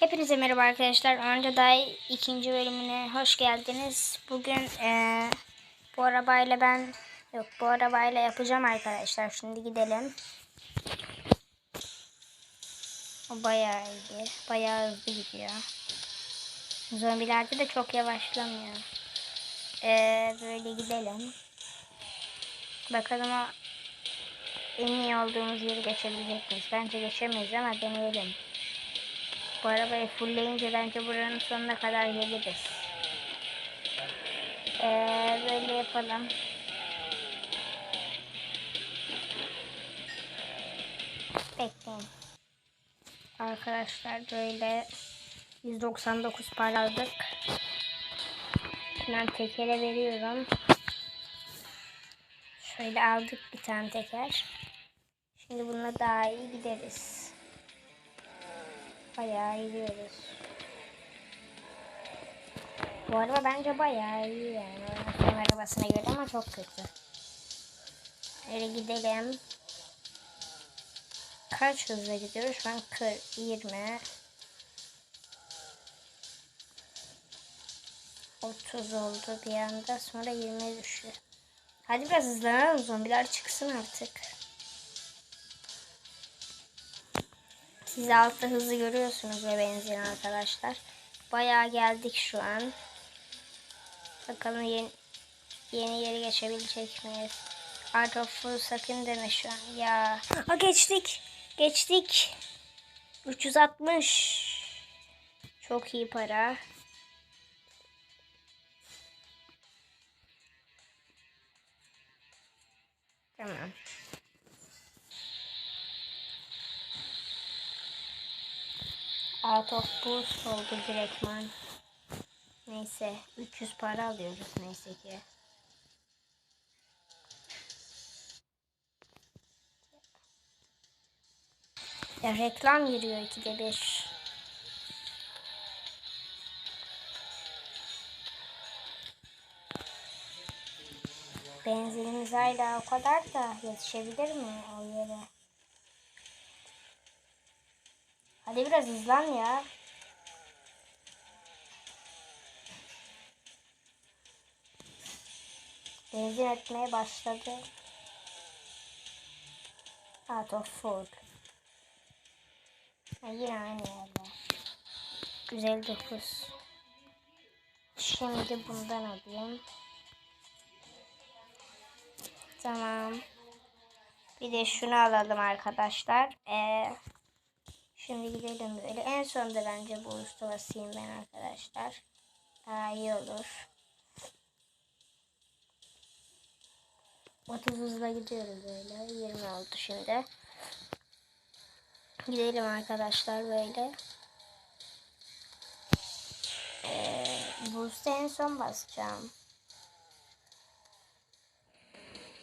Hepinize merhaba arkadaşlar. Önce Day ikinci bölümüne hoş geldiniz. Bugün eee, bu arabayla ben yok bu arabayla yapacağım arkadaşlar. Şimdi gidelim. O bayağı iyi. Bayağı hızlı gidiyor. Zombilerde de çok yavaşlamıyor. Eee, böyle gidelim. Bakalım o en iyi olduğumuz yeri geçebilecek miyiz? Bence geçemeyiz ama deneyelim. Bu arabayı fullleyince bence buranın sonuna kadar geliriz. Ee, böyle yapalım. Bekleyin. Arkadaşlar böyle 199 para aldık. Ben tekere veriyorum. Şöyle aldık bir tane teker. Şimdi bununla daha iyi gideriz. Bayağı gidiyoruz. Bu araba bence bayağı iyi yani. Oynatma arabasına göre ama çok kötü. Öyle gidelim. Kaç hızla gidiyoruz? Şu an 40, 20. 30 oldu bir anda. Sonra 20'ye düştü. Hadi biraz hızlanalım. Zombiler çıksın artık. Siz altta hızı görüyorsunuz ve benzin arkadaşlar. Bayağı geldik şu an. Bakalım yeni, yeni yeri geçebilecek miyiz? Of Fool sakın deme şu an. Ya. Ha, geçtik. Geçtik. 360. Çok iyi para. Tamam. Out of boost oldu direktman. Neyse 300 para alıyoruz neyse ki. Ya reklam giriyor ikide bir. Benzinimiz hala o kadar da yetişebilir mi o yere? Hadi biraz hızlan ya. Benzin etmeye başladı. Out of full. Ha, yine aynı yerde. 159. Şimdi bundan alayım. Tamam. Bir de şunu alalım arkadaşlar. Ee, Şimdi gidelim böyle. En sonunda bence bu usta basayım ben arkadaşlar. Daha iyi olur. 30 hızla gidiyoruz böyle. 20 oldu şimdi. Gidelim arkadaşlar böyle. Ee, Boost'a en son basacağım.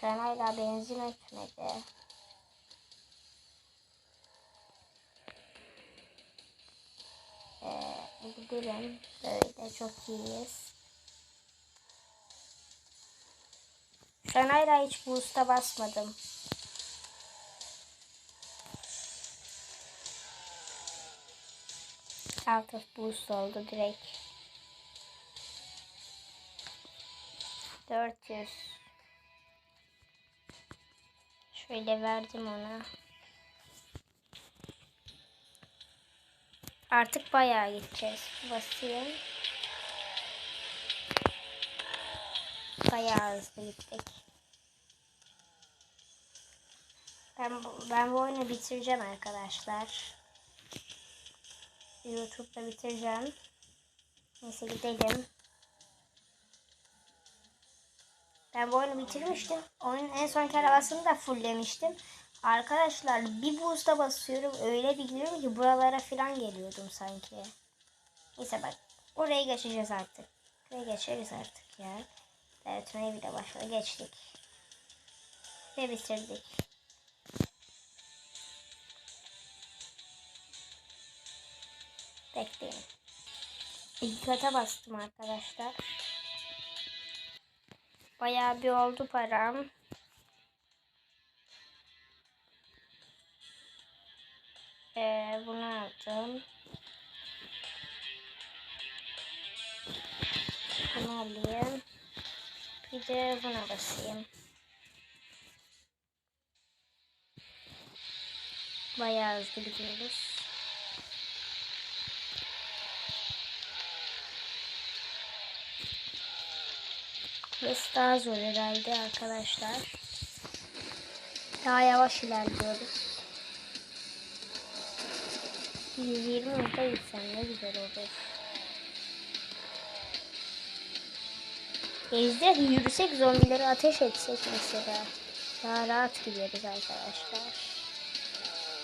Şu an hala benzin ötmedi. Gidelim. Böyle çok iyiyiz. Şu an hiç boost'a basmadım. Out of boost oldu direkt. 400. Şöyle verdim ona. Artık bayağı gideceğiz. Basayım. Bayağı hızlı gittik. Ben ben bu oyunu bitireceğim arkadaşlar. YouTube'da bitireceğim. Neyse gidelim. Ben bu oyunu bitirmiştim. Oyunun en son arabasını da fulllemiştim. Arkadaşlar bir boost'a basıyorum. Öyle bir gidiyorum ki buralara falan geliyordum sanki. Neyse bak. Oraya geçeceğiz artık. Oraya geçeriz artık ya. Öğretmeye bile başladı. Geçtik. Ve bitirdik. Bekleyin. İlk kata bastım arkadaşlar. Bayağı bir oldu param. Bunu alayım. Bir de buna basayım. Bayağı hızlı gidiyoruz. Burası daha zor herhalde arkadaşlar. Daha yavaş ilerliyoruz. 120 hızda gitsem ne güzel olur. Ejder yürüsek zombileri ateş etsek mesela. Daha rahat gideriz arkadaşlar.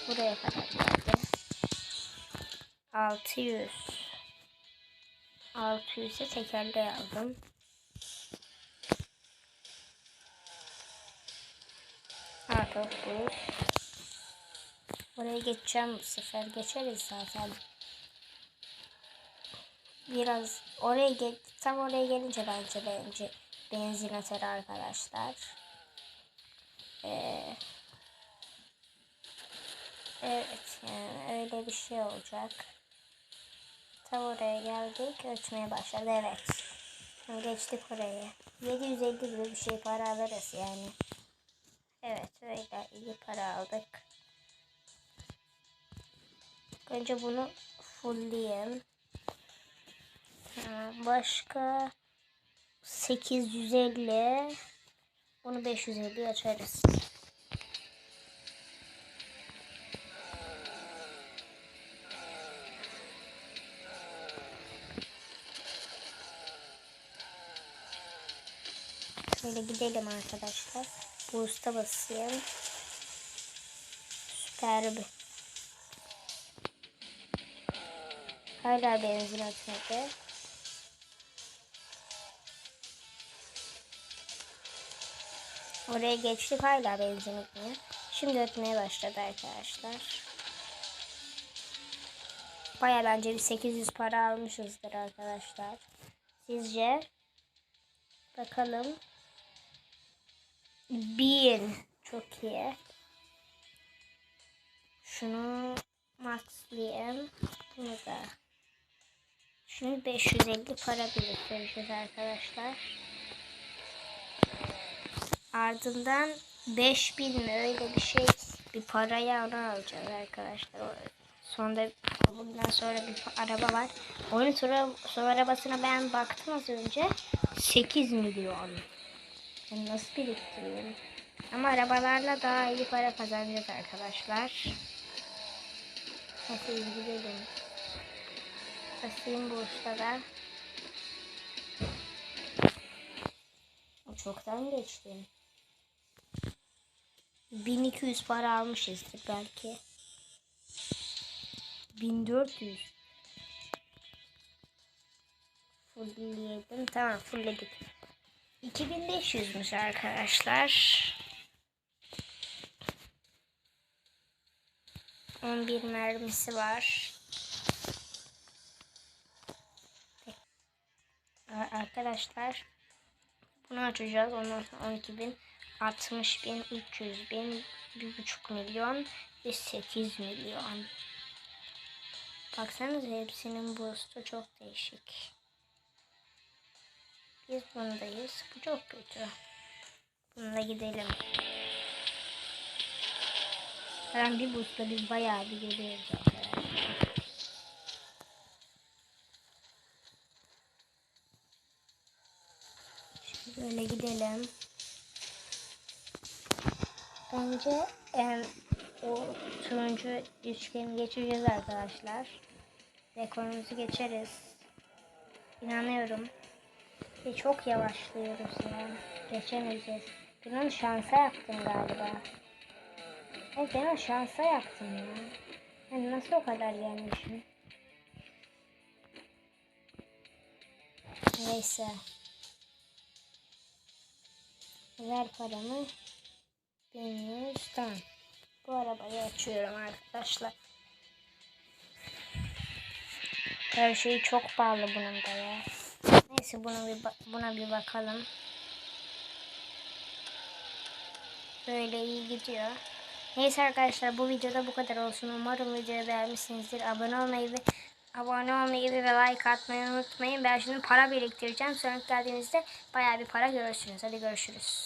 Buraya kadar geldi. 600. 600'e tekerleği aldım. Artık bu. Buraya geçeceğim bu sefer. Geçeriz zaten. Biraz oraya gel tam oraya gelince bence bence benzin atar arkadaşlar. Ee, evet yani öyle bir şey olacak. Tam oraya geldik. Ötmeye başladı. Evet. Şimdi geçtik oraya. 750 gibi bir şey para alırız yani. Evet öyle iyi para aldık. Önce bunu fullleyeyim. Ha, Başka 850 bunu 550 açarız. Şöyle gidelim arkadaşlar. Boost'a basayım. Süper. Hala benzin atmadı. Oraya geçtik hala benzin atmıyor. Şimdi ötmeye başladı arkadaşlar. Baya bence bir 800 para almışızdır arkadaşlar. Sizce? Bakalım. 1000. Çok iyi. Şunu maxlayayım. Bunu da. Şimdi 550 para biriktireceğiz arkadaşlar. Ardından 5000 mi öyle bir şey bir paraya onu alacağız arkadaşlar. Sonunda bundan sonra bir araba var. Oyun sonra, sonra arabasına ben baktım az önce. 8 milyon. Ben nasıl biriktireyim? Ama arabalarla daha iyi para kazanacağız arkadaşlar. Nasıl gidelim? Basayım bu ustada. O çoktan geçti. 1200 para almışızdır belki. 1400. Fullleyelim. Tamam fullledik. 2500'müş arkadaşlar. 11 mermisi var. Ar- Arkadaşlar bunu açacağız. Ondan sonra 12 bin, 60 bin, 300 bin, 1,5 milyon ve 8 milyon. Baksanıza hepsinin boost'u çok değişik. Biz bundayız. Bu çok kötü. Bununla gidelim. Ben bir boost'la biz bayağı bir geliyoruz arkadaşlar. Şimdi böyle gidelim. Bence em, o turuncu üçgeni geçeceğiz arkadaşlar. Rekorumuzu geçeriz. İnanıyorum. Ve çok yavaşlıyoruz ya. Geçemeyeceğiz. Bunu şansa yaptım galiba. Evet ben şansa yaptım ya. Ben nasıl o kadar yenmişim? Neyse. Ver paramı. 1100 tamam. Bu arabayı açıyorum arkadaşlar. Her şey çok pahalı bunun da ya. Neyse buna bir buna bir bakalım. Böyle iyi gidiyor. Neyse arkadaşlar bu videoda bu kadar olsun. Umarım videoyu beğenmişsinizdir. Abone olmayı ve Abone olmayı ve like atmayı unutmayın. Ben şimdi para biriktireceğim. Sonra geldiğimizde bayağı bir para görürsünüz. Hadi görüşürüz.